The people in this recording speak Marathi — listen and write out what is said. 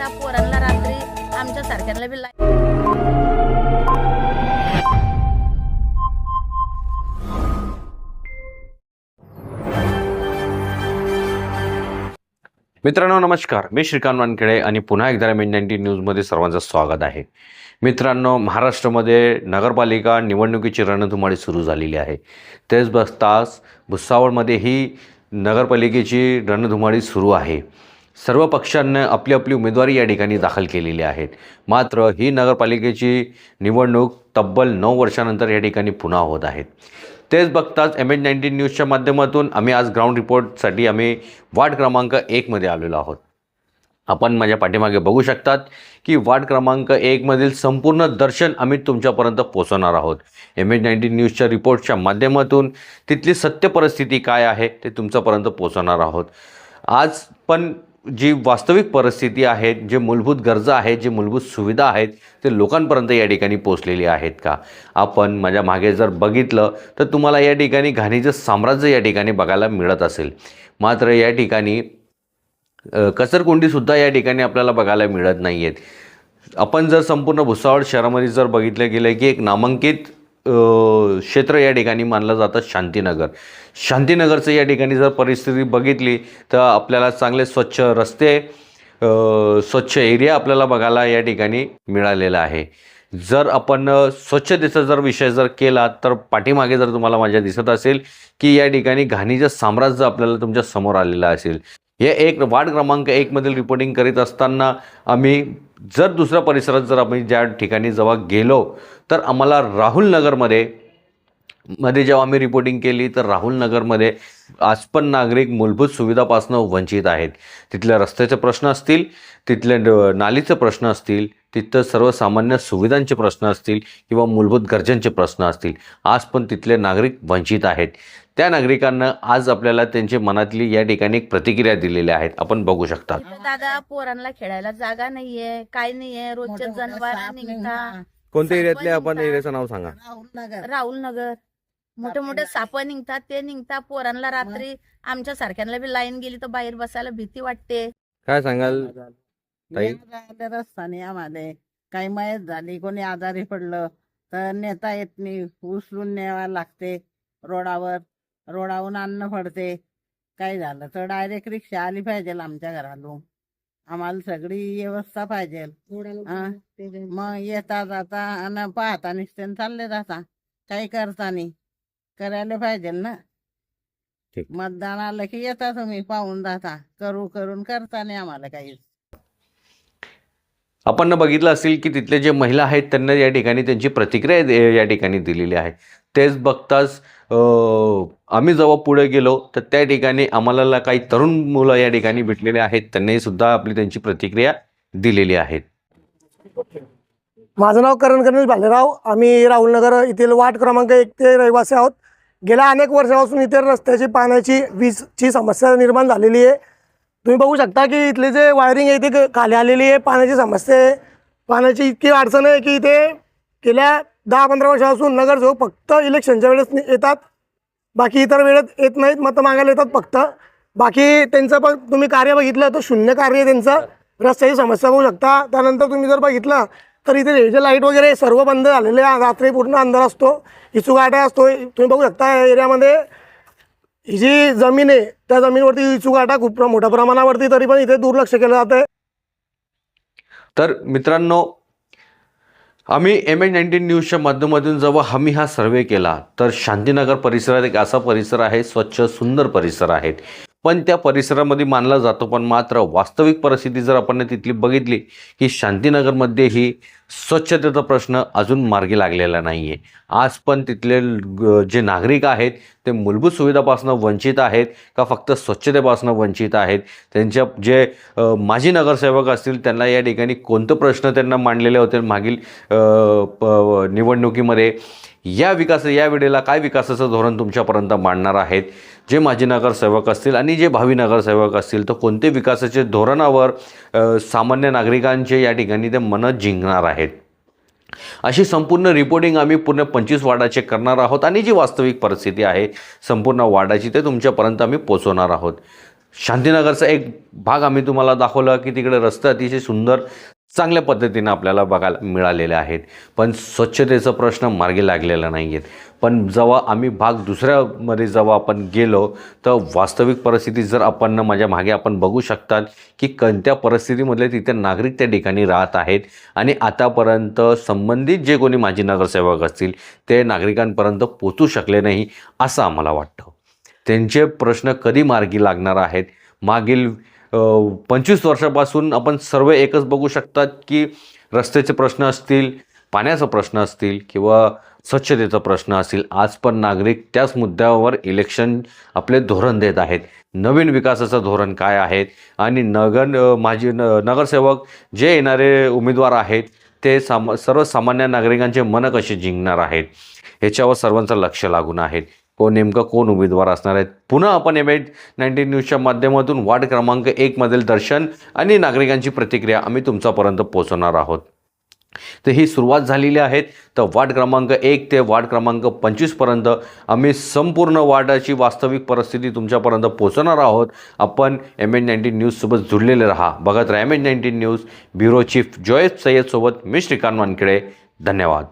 ते पोरांना रात्री आमच्या सारख्यांना बी लाइट मित्रांनो नमस्कार. मी श्रीकांत वानखेडे आणि पुन्हा एकदा मेन नाईन्टीन न्यूजमध्ये सर्वांचं स्वागत आहे. मित्रांनो महाराष्ट्रामध्ये नगरपालिका निवडणुकीची रणधुमाळी सुरू झालेली आहे. तेच बसताच भुसावळमध्येही नगरपालिकेची रणधुमाळी सुरू आहे. सर्व पक्षांनी आपली आपली उमेदवारी या ठिकाणी दाखल केलेली आहेत. मात्र ही नगरपालिकेची निवडणूक तब्बल नऊ वर्षानंतर या ठिकाणी पुन्हा होत आहेत तेच बघताच एम एच नाईन्टीन न्यूजच्या माध्यमातून आम्ही आज ग्राउंड रिपोर्टसाठी आम्ही वार्ड क्रमांक एकमध्ये आलेलो आहोत. आपण माझ्या पाठीमागे बघू शकतात की वार्ड क्रमांक एकमधील संपूर्ण दर्शन आम्ही तुमच्यापर्यंत पोहोचवणार आहोत. एम एच नाईन्टीन न्यूजच्या रिपोर्टच्या माध्यमातून तिथली सत्य परिस्थिती काय आहे ते तुमच्यापर्यंत पोहोचवणार आहोत. आज पण जी वास्तविक परिस्थिती आहे जे मूलभूत गरजा आहेत जे मूलभूत सुविधा आहेत ते लोकांपर्यंत या ठिकाणी पोचलेली आहेत का? आपण माझ्या मागे जर बघितलं तर तुम्हाला या ठिकाणी घाणीचं साम्राज्य या ठिकाणी बघायला मिळत असेल. मात्र या ठिकाणी अ, या ठिकाणी आपल्याला बघायला मिळत नाही आहेत आपण जर संपूर्ण भुसावळ शहरामध्ये जर बघितलं गेलं की एक नामांकित क्षेत्र या ठिकाणी मानलं जातं शांतीनगर. शांतीनगरचं या ठिकाणी जर परिस्थिती बघितली तर आपल्याला चांगले स्वच्छ रस्ते स्वच्छ एरिया आपल्याला बघायला या ठिकाणी मिळालेला आहे. जर आपण स्वच्छतेचा जर विषय जर केला तर पाठीमागे जर तुम्हाला माझ्या दिसत असेल की या ठिकाणी घाणीचं साम्राज्य आपल्याला तुमच्यासमोर आलेलं असेल. हे एक वार्ड क्रमांक एकमधील रिपोर्टिंग करीत असताना आम्ही जर दुसऱ्या परिसरात जर आम्ही ज्या ठिकाणी जेव्हा गेलो तर आम्हाला राहुल नगरमध्ये मध्ये जेव्हा आम्ही रिपोर्टिंग केली तर राहुल नगरमध्ये आज पण नागरिक मूलभूत सुविधापासून वंचित आहेत. तिथल्या रस्त्याचे प्रश्न असतील तिथले ड- नालीचे प्रश्न असतील तिथं सर्वसामान्य सुविधांचे प्रश्न असतील किंवा मूलभूत गरजांचे प्रश्न असतील. आज पण तिथले नागरिक वंचित आहेत. त्या नागरिकांना आज आपल्याला त्यांची मनातली या ठिकाणी प्रतिक्रिया दिलेल्या आहेत आपण बघू शकता. दादा पोरांना खेळायला जागा नाहीये काय नाहीये रोजचे जनावर निघता. कोणत्या एरियातले आपण एरियाचं नाव सांगा. राहुल नगर. मोठे मोठे साप निघतात ते निघता. पोरांना रात्री आमच्या सारख्यांना बी लाईन गेली तर बाहेर बसायला भीती वाटते. काय सांगाल? ताई? रस्ताने आम्हाला काही मयत झाली कोणी आजारी पडलं तर नेता येत नाही उचलून न्यावा लागते रोडावर रोडावरून अन्न पडते काय झालं तर डायरेक्ट रिक्षा आली पाहिजे आमच्या घरातून. आम्हाला सगळी व्यवस्था पाहिजे? मग येता जाता आणि पाहता निसते चालले जाता. काही करता नाही करायला पाहिजे ना. मतदान आलं की येता तुम्ही पाहून जाता. करू करून करता नाही आम्हाला काही. आपण बघितलं असेल की तिथले जे महिला आहेत त्यांना या ठिकाणी त्यांची प्रतिक्रिया या ठिकाणी दिलेली आहे. तेच बघताच आम्ही जेव्हा पुढे गेलो तर त्या ठिकाणी आम्हाला काही तरुण मुलं या ठिकाणी भेटलेले आहेत. त्यांनी सुद्धा आपली त्यांची प्रतिक्रिया दिलेली आहेत माझं नाव करण गणेश भालेराव. आम्ही राहुलनगर येथील वाट क्रमांक एक ते रहिवासी आहोत. गेल्या अनेक वर्षापासून इथे रस्त्याची पाण्याची वीजची समस्या निर्माण झालेली आहे. तुम्ही बघू शकता की इथले जे वायरिंग आहे ते खाली आलेली आहे पाण्याची समस्या आहे. पाण्याची इतकी अडचण आहे की इथे गेल्या दहा पंधरा वर्षापासून नगरसेवक फक्त इलेक्शनच्या वेळेस येतात. बाकी इतर वेळेत येत नाहीत मतं मागायला येतात फक्त. बाकी त्यांचं पण तुम्ही कार्य बघितलं तर शून्य कार्य आहे त्यांचं. रस्त्याची समस्या बघू शकता. त्यानंतर तुम्ही जर बघितलं तर इथे हे लाइट वगैरे सर्व बंद झालेले रात्री पूर्ण अंधार असतो इचुकाटा असतो. तुम्ही बघू शकता एरियामध्ये ही जी जमीन आहे त्या जमिनीवरती इचुकाटा खूप मोठ्या प्रमाणावरती तरी पण इथे दुर्लक्ष केलं जातं तर मित्रांनो आम्ही एम एच नाईन्टीन न्यूजच्या माध्यमातून जेव्हा आम्ही हा सर्वे केला तर शांतीनगर परिसरात एक असा परिसर आहे स्वच्छ सुंदर परिसर आहेत पण त्या परिसरामध्ये मानला जातो. पण मात्र वास्तविक परिस्थिती जर आपण तिथली बघितली की शांतीनगरमध्ये ही स्वच्छतेचा प्रश्न अजून मार्गी लागलेला नाही आहे आज पण तिथले जे नागरिक आहेत ते मूलभूत सुविधापासून वंचित आहेत का फक्त स्वच्छतेपासून वंचित आहेत? त्यांच्या जे माजी नगरसेवक असतील त्यांना या ठिकाणी कोणतं प्रश्न त्यांना मांडलेले होते मागील प- निवडणुकीमध्ये? या विकास या वेळेला काय विकासाचं धोरण तुमच्यापर्यंत मांडणार आहेत? जे माजी नगरसेवक असतील आणि जे भावी नगरसेवक असतील तर कोणते विकासाचे धोरणावर सामान्य नागरिकांचे या ठिकाणी ते मनं जिंकणार आहेत? अशी संपूर्ण रिपोर्टिंग आम्ही पूर्ण पंचवीस वार्डाचे करणार आहोत आणि जी वास्तविक परिस्थिती आहे संपूर्ण वार्डाची ते तुमच्यापर्यंत आम्ही पोचवणार आहोत. शांतीनगरचा एक भाग आम्ही तुम्हाला दाखवला की तिकडे रस्ते अतिशय सुंदर चांगल्या पद्धतीनं आपल्याला बघायला मिळालेले आहेत. पण स्वच्छतेचा प्रश्न मार्गी लागलेला नाही आहेत पण जेव्हा आम्ही भाग दुसऱ्यामध्ये जेव्हा आपण गेलो तर वास्तविक परिस्थिती जर आपण माझ्या मागे आपण बघू शकतात की कोणत्या परिस्थितीमधले तिथे नागरिक त्या ठिकाणी राहत आहेत आणि आतापर्यंत संबंधित जे कोणी माजी नगरसेवक असतील ते नागरिकांपर्यंत पोचू शकले नाही असं आम्हाला वाटतं. त्यांचे प्रश्न कधी मार्गी लागणार आहेत? मागील पंचवीस वर्षापासून आपण सर्व एकच बघू शकतात की रस्त्याचे प्रश्न असतील पाण्याचा प्रश्न असतील किंवा स्वच्छतेचा प्रश्न असेल आज पण नागरिक त्याच मुद्द्यावर इलेक्शन आपले धोरण देत आहेत. नवीन विकासाचं धोरण काय आहेत आणि नगर माझी माजी न नगरसेवक जे येणारे उमेदवार आहेत ते साम सर्वसामान्य नागरिकांचे मनं कसे जिंकणार आहेत? ह्याच्यावर सर्वांचं लक्ष लागून आहेत कोण नेमकं कोण उमेदवार असणार आहेत? पुन्हा आपण एम एट नाईन्टीन न्यूजच्या माध्यमातून वार्ड क्रमांक एकमधील दर्शन आणि नागरिकांची प्रतिक्रिया आम्ही तुमच्यापर्यंत पोहोचवणार आहोत. तर ही सुरुवात झालेली आहेत तर वार्ड क्रमांक एक ते वार्ड क्रमांक पंचवीसपर्यंत आम्ही संपूर्ण वार्डाची वास्तविक परिस्थिती तुमच्यापर्यंत पोहोचवणार आहोत. आपण एम एन नाईन्टीन न्यूजसोबत जुळलेले राहा. बघत राहा M N nineteen news bureau chief Joyce सय्यदसोबत मी श्रीकांत वानखेडे. धन्यवाद.